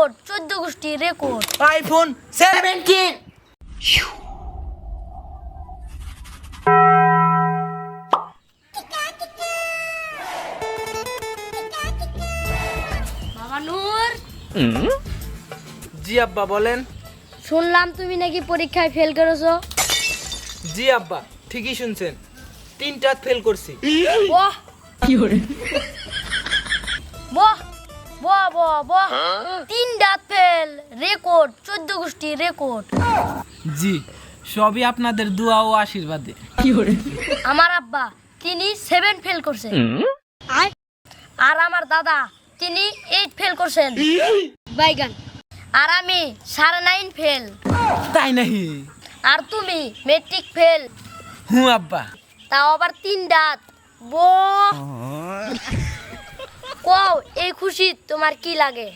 Record চোদ্দ গোষ্ঠী record. IPhone seventeen বাবা নূর। জি আব্বা বলেন। শুনলাম তুমি নাকি পরীক্ষায় ফেল করেছ। জি আব্বা ঠিকই শুনছেন। তিনটা ফেল করছি। বাহ বাহ বাহ তিন দাঁত ফেল রেকর্ড চোদ্দ গোষ্ঠী রেকর্ড জি সবই আপনাদের দোয়া ও আশীর্বাদে। আমার আব্বা তিনি সেভেন ফেল করছেন। আর আমার দাদা তিনি এইট ফেল করছেন। বাইগান আর আমি সাড়ে নাইন ফেল তাই নাহি আর তুমি মেট্রিক ফেল হুঁ আব্বা। তাও আবার তিন দাঁত বো কও এই খুশি তোমার কি লাগে?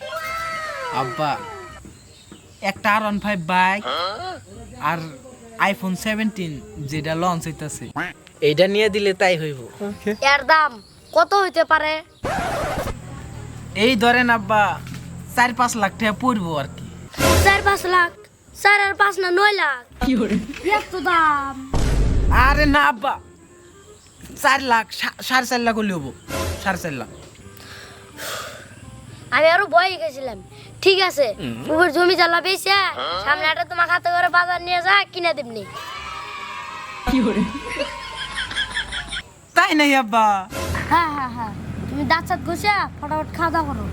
আব্বা একটা আর ওয়ান ফাইভ বাইক আর আইফোন সেভেন্টিন যেটা লঞ্চ হইতাছে। এইটা নিয়ে দিলে তাই হইব। এর দাম কত হইতে পারে? এই ধরেন আব্বা চার পাঁচ লাখ টাকা পড়ব আর কি। চার পাঁচ লাখ? চার আর পাঁচ না নয় লাখ? এত দাম। আরে না আব্বা চার লাখ সাড়ে চার লাখ হলে হব সাড়ে চার লাখ। আমি আরও ভয় গেছিলাম। ঠিক আছে উপর জমি জ্বালা পেয়েছে সামনে একটা তোমার হাতে করে বাজার নিয়ে যা কিনে দেবনি। তাই নাই আব্বা। হ্যাঁ হ্যাঁ হ্যাঁ। তুমি দাঁত সাত ঘষে ফটাফট খাওয়া দাওয়া করো।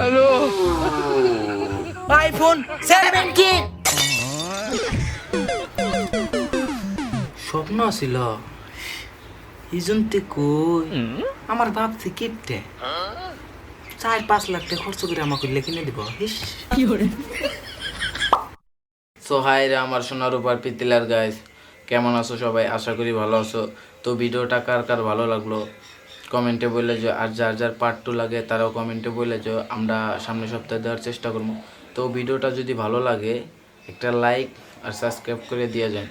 আইফোন সেভেন্টিন স্বপ্ন ছিল ইজনতে কই? আমার ভাবছে কিপটে। চার পাঁচ লাখ টাকা খরচ করে আমাকে লেখিনে দিব। ইস। সো হাই রে আমার সোনার উপর পিতিলার গাইস কেমন আছো সবাই? আশা করি ভালো আছো। তো ভিডিওটা কার কার ভালো লাগল? কমেন্টে বলে যে আর যার যার পার্ট টু লাগে তারাও কমেন্টে বলে যে আমরা সামনের সপ্তাহে দেওয়ার চেষ্টা করব। তো ভিডিওটা যদি ভালো লাগে একটা লাইক আর সাবস্ক্রাইব করে দিয়ে যান।